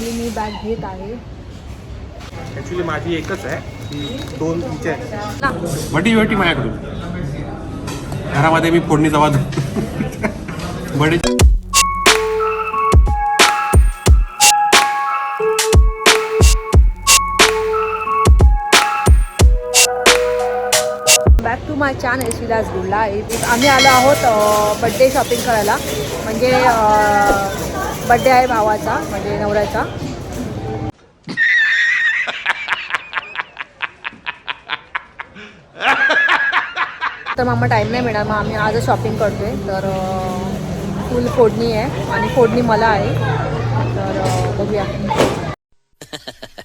Finally मी bag घेत आहे. Actually माझी एकच आहे ती दोन इंची आहे ना. वटी वटी माझ्याकडून. घरामध्ये मी फोडणी जवा बडी बॅक टू माय छान एस विलास गुडला आम्ही आलो आहोत बड्डे शॉपिंग करायला. म्हणजे बड्डे आहे भावाचा म्हणजे नवऱ्याचा. तर मग टाईम नाही मिळणार मग आम्ही आजच शॉपिंग करतोय. तर फुल फोडणी आहे आणि फोडणी मला आहे. तर बघूया.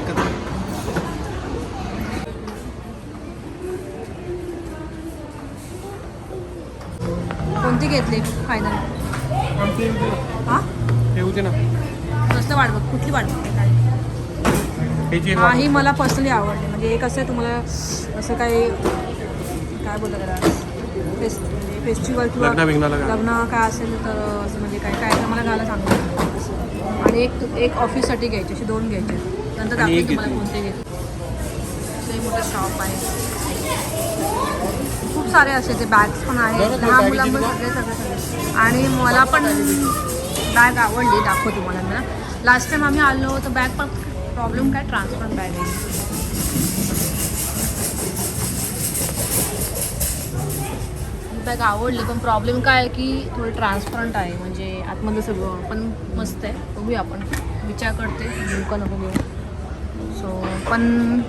So, कोणती घेतली फायनल हां? होते ना. कसलं वाट बघ कुठली वाट बघते काय हे मला पर्सनली आवडली. म्हणजे एक असं तुम्हाला असं काही काय बोलतात त्याला? फेस्ट म्हणजे फेस्टिवल किंवा लग्न काय असेल तर असं म्हणजे काय काय मला घाला सांगतो आणि एक एक ऑफिससाठी घ्यायची अशी दोन घ्यायचे. नंतर एक तुम्हाला. कोणते लई मोठं शॉप आहे. खूप सारे असे ते बॅग्स पण आहेत. लहान मुलांमध्ये? सगळे सगळे सगळे. आणि मला पण बॅग आवडली दाखव तुम्हाला ना लास्ट टाइम आम्ही आलो तर बॅग पण प्रॉब्लेम काय? ट्रान्सपरंट बॅग आहे. बॅग आवडली पण प्रॉब्लेम काय आहे की थोडी ट्रान्सपरंट आहे. म्हणजे आतमधलं सगळं पण मस्त आहे. बघूया आपण. विचार करते. घेऊ का नको घेऊ सो पण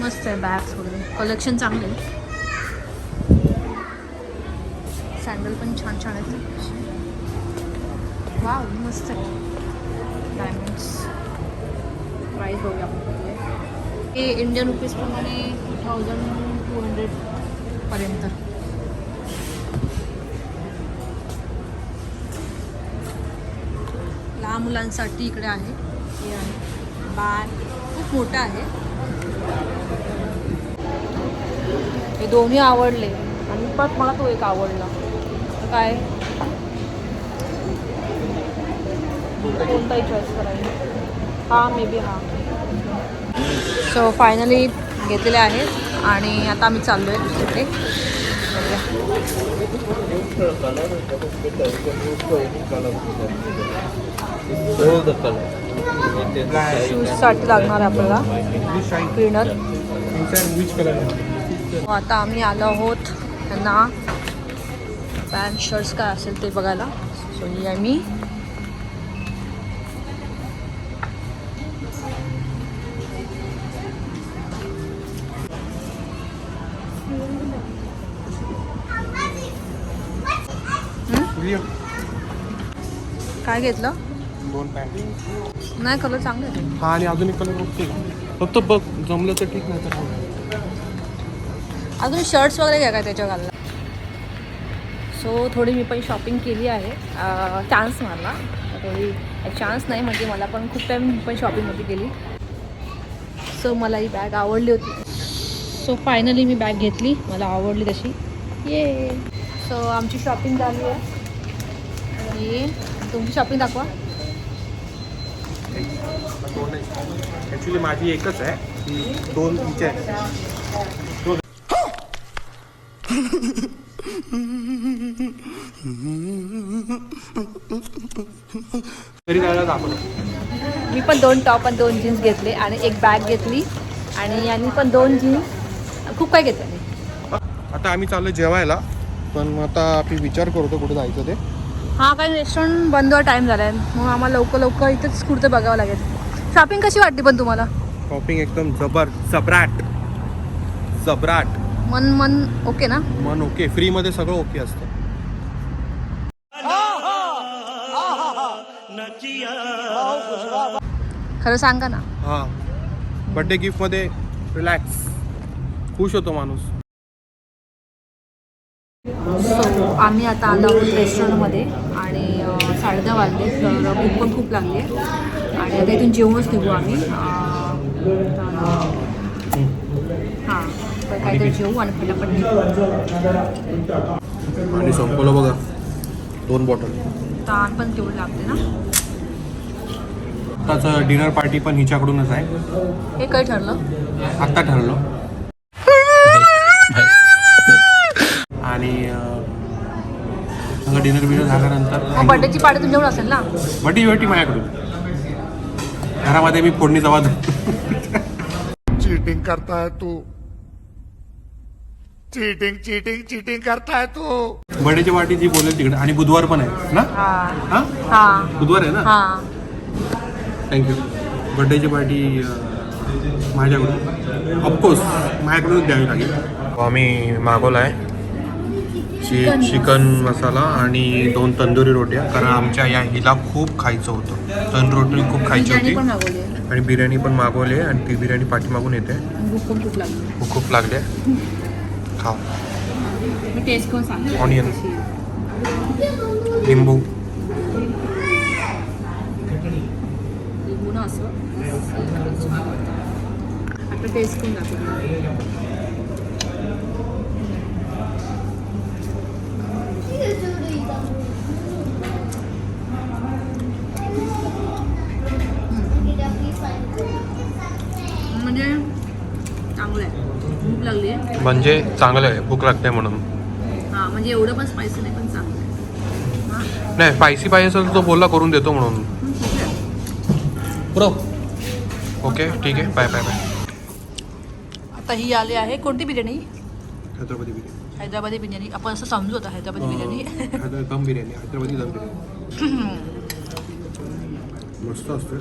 मस्त आहे बॅग्स वगैरे. कलेक्शन चांगलं सँडल पण छान छान आहेत. वा मस्त. आहे डायमंड्स प्राईस बघूया आपण हे इंडियन रुपीजप्रमाणे टू थाउजंड टू हंड्रेडपर्यंत लहान मुलांसाठी इकडे आहे. हे आहे. बॅग खूप मोठं आहे. हे दोन्ही आवडले. आणि पण मला तो एक आवडला. काय? कोणताही चॉईस करायला. हा मे बी हा. सो फायनली घेतलेले आहेत आणि आता आम्ही चाललो आहे दुसरीकडे. शूजसाठी लागणार आहे आपल्याला. क्लीनर आता आम्ही आलो आहोत त्यांना पॅन्ट शर्ट्स काय असेल ते बघायला सो ही आहे मी काय घेतलं? दोन पॅन्ट नाही कलर चांगले आहे हा आणि अजून एक कलर ओके. फक्त बघ जमलं तर ठीक नाही तर नाही. अजून शर्ट्स वगैरे घ्या काय त्याच्या घालला सो थोडी मी पण शॉपिंग केली आहे. चान्स मारला थोडी चान्स नाही म्हणजे मला पण खूप टाईम मी पण शॉपिंग होती केली सो मला ही बॅग आवडली होती. सो फायनली मी बॅग घेतली. मला आवडली तशी. ये सो आमची शॉपिंग झाली आहे. आणि तुमची शॉपिंग दाखवा. ॲक्च्युली माझी एकच आहे. दोन इंची आहे जायला मी पण दोन टॉप आणि दोन जीन्स घेतले आणि एक बॅग घेतली. आणि यांनी पण दोन जीन्स खूप काय घेतलं. आता आम्ही चाललो जेवायला पण आता आम्ही विचार करतो कुठे जायचं ते. हा काही रेस्टॉरंट बंद व्हायला टाईम झाला आहे मग आम्हाला लवकर लवकर इथेच कुठं बघावं लागेल. शॉपिंग कशी वाटली पण तुम्हाला? शॉपिंग एकदम जबर जबराट. जबराट. मन मन ओके ना? मन ओके फ्रीमध्ये सगळं ओके असतं. खरं सांगा ना. हां. बड्डे गिफ्टमध्ये रिलॅक्स खुश होतो माणूस. सो आम्ही आता आलो आहोत रेस्टॉरंटमध्ये आणि अं, साडेदहा वाजले तर भूक पण खूप लागली आहे. आणि आता इथून जेवूनच निघू आम्ही. हां तर काहीतरी जेवू आणि पटापट निघू. आणि संपवलं बघा. दोन बॉटल ताण पण तेवढी लागते ना. आताच डिनर पार्टी पण हिच्याकडूनच आहे. हे काय ठरलं? आत्ता ठरलं. आणि डिनर बिनर झाल्यानंतर बर्थडेची पार्टी तुमच्याकडून असेल ना? बटी बटी माझ्याकडून. घरामध्ये मी फोडणीचा आवाज चीटिंग करता है तू. चीटिंग चीटिंग चीटिंग करता है तू. बर्थडेची पार्टी जी बोलेल तिकडे आणि बुधवार पण आहे ना? हा. हा? हा. बुधवार आहे ना? हा. थँक्यू बर्थडेची पार्टी माझ्याकडून. ऑफकोर्स माझ्याकडूनच द्यावी लागेल. आम्ही मागवला आहे ची चिकन मसाला आणि दोन तंदुरी रोट्या कारण आमच्या या हिला खूप खायचं होतं. तंदूर रोटी खूप खायची होती. आणि बिर्याणी पण मागवली आहे आणि ती बिर्याणी पाठीमागून येते. खूप लागली. खूप लागले खाव आहे. लिंबू लिंबू ना असं. आता टेस्ट करून दाखवते. म्हणजे चांगलं आहे भूक लागली आहे. म्हणजे चांगलं आहे भूक लागते म्हणून. हां म्हणजे एवढं पण स्पायसी नाही पण चांगलं आहे. नाही स्पायसी पाहिजे असेल तर तो बोलला करून देतो म्हणून. ब्रो ओके ठीक आहे. बाय बाय बाय आता ही आली आहे कोणती बिर्याणी? हैदराबादी बिर्याणी. हैदराबादी बिर्याणी. आपण असं समजू आता हैदराबादी बिर्याणी. हैदर दम बिर्याणी हैदराबादी दम बिर्याणी. मस्त असते.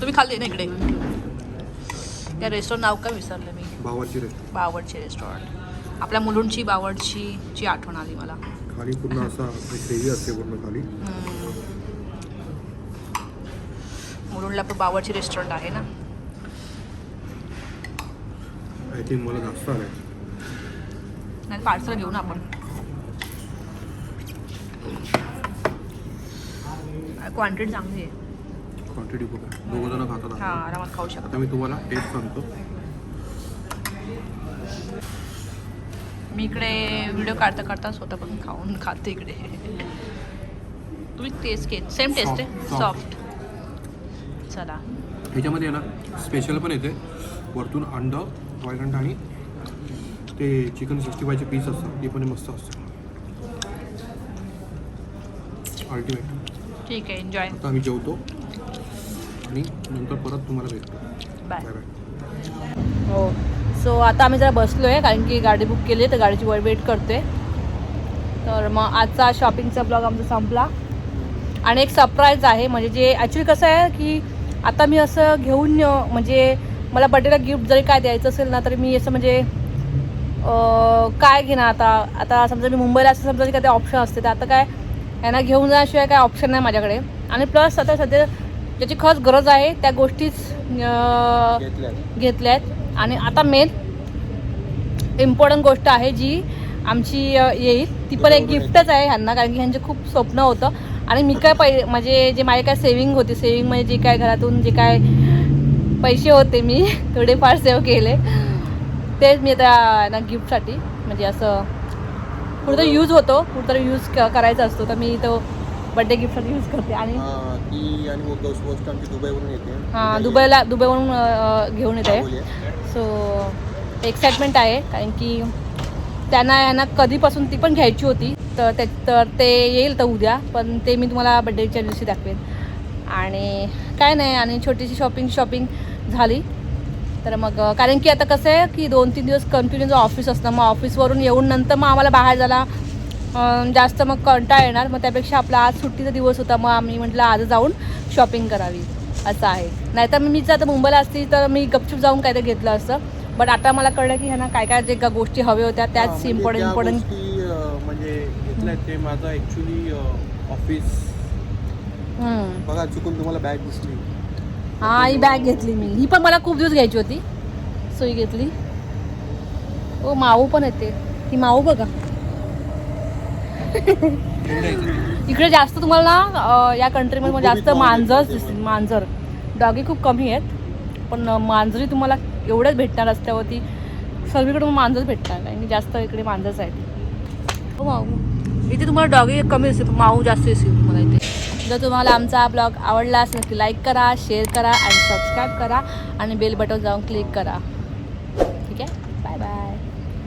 तुम्ही खाल्ली ना इकडे? त्या रेस्टॉरंट नाव काय विसरलं मी? भावाची रेस्ट बावडचे रेस्टॉरंट आपल्या मुलुंडची बावडची ची आठवण आली मला. खाली पूर्ण असा ग्रेव्ही असते पूर्ण खाली मुलुंडला पण बावडची रेस्टॉरंट आहे ना? आय थिंक मला जास्त आलं नाही पार्सल घेऊ ना आपण. क्वांटिटी चांगली आहे. क्वांटिटी खूप आहे. दोघं जण खातात हा. आरामात खाऊ शकतो आता मी तुम्हाला टेस्ट सांगतो. मी इकडे व्हिडिओ काढता काढता स्वतः पण खाऊन खाते इकडे. तुम्ही टेस्ट केली सेम टेस्ट आहे. सॉफ्ट चला. ह्याच्यामध्ये ना स्पेशल पण येते. वरतून अंड वायगंट आणि ते चिकन सिक्स्टी फायचे पीस असतात. ते पण मस्त असतं अल्टिमेट ठीक आहे एन्जॉय आता आम्ही जेवतो. आणि नंतर परत तुम्हाला भेटतो बाय बाय हो. सो आता आम्ही जरा बसलो आहे कारण की गाडी बुक केली आहे तर गाडीची वर वेट करतोय तर मग आजचा शॉपिंगचा ब्लॉग आमचा संपला. आणि एक सरप्राईज आहे म्हणजे जे ॲक्च्युली कसं आहे की आता मी असं घेऊन म्हणजे मला बड्डेला गिफ्ट जरी काय द्यायचं असेल ना तरी मी असं म्हणजे काय घेणार आता? आता समजा मी मुंबईला असं समजा काय ते ऑप्शन असते तर आता काय यांना घेऊन जाण्याशिवाय काय ऑप्शन नाही माझ्याकडे. आणि प्लस आता सध्या ज्याची खरंच गरज आहे त्या गोष्टीच घेतल्या आहेत आणि आता मेन इम्पॉर्टंट गोष्ट आहे जी आमची येईल. ती पण एक गिफ्टच आहे ह्यांना कारण की ह्यांचे खूप स्वप्न होतं. आणि मी काय पै म्हणजे जे माझे काय सेविंग होती सेविंग म्हणजे जे काय घरातून जे काय पैसे होते मी थोडेफार सेव्ह केले. तेच मी आता ना गिफ्टसाठी म्हणजे असं कुठेतरी यूज होतो कुठेतरी यूज करायचा असतो तर मी तो बड्डे गिफ्टसाठी यूज करते. आणि हां दुबईला दुबईवरून घेऊन येत. आहे. सो एक्साइटमेंट आहे कारण की त्यांना यांना कधीपासून ती पण घ्यायची होती. तर ते तर ते येईल तर उद्या पण ते मी तुम्हाला बड्डेच्या दिवशी दाखवेन. आणि काय नाही आणि छोटीशी शॉपिंग शॉपिंग झाली. तर मग कारण की आता कसं आहे की दोन तीन दिवस कंटिन्यू जो ऑफिस असतं मग ऑफिसवरून येऊन नंतर मग आम्हाला बाहेर जायला जास्त मग कंटाळ येणार. मग त्यापेक्षा आपला आज सुट्टीचा दिवस होता मग आम्ही म्हटलं आज जाऊन शॉपिंग करावी असं आहे. नाहीतर मी जर आता मुंबईला असती तर मी गपचूप जाऊन काहीतरी घेतलं असतं. बट आता मला कळलं की ह्यांना काय काय जे ग- गोष्टी हव्या होत्या त्याच म्हणजे इम्पॉर्टंट त्या इम्पॉर्टंट म्हणजे घेतल्या ते माझं ॲक्च्युली ऑफिस बघा चुकून तुम्हाला बॅग दिसली. हां ही बॅग घेतली मी. ही पण मला खूप दिवस घ्यायची होती. सो ही घेतली. ओ माऊ पण येते ही माऊ बघा. इकडे जास्त तुम्हाला ना अं, या कंट्रीमध्ये जास्त मांजर दिसतील. मांजर. डॉगी खूप कमी आहेत. पण अं, मांजरी तुम्हाला एवढ्याच भेटणार रस्त्यावरती. सर्वीकडे मांजर भेटणार की जास्त इकडे मांजरच आहेत हो माऊ इथे तुम्हाला डॉगी कमी असते पण माऊ जास्त असेल तुम्हाला इथे. जर तुम्हाला आमचा हा ब्लॉग आवडला असेल नक्की लाईक करा शेअर करा आणि सबस्क्राईब करा आणि बेल बटन जाऊन क्लिक करा.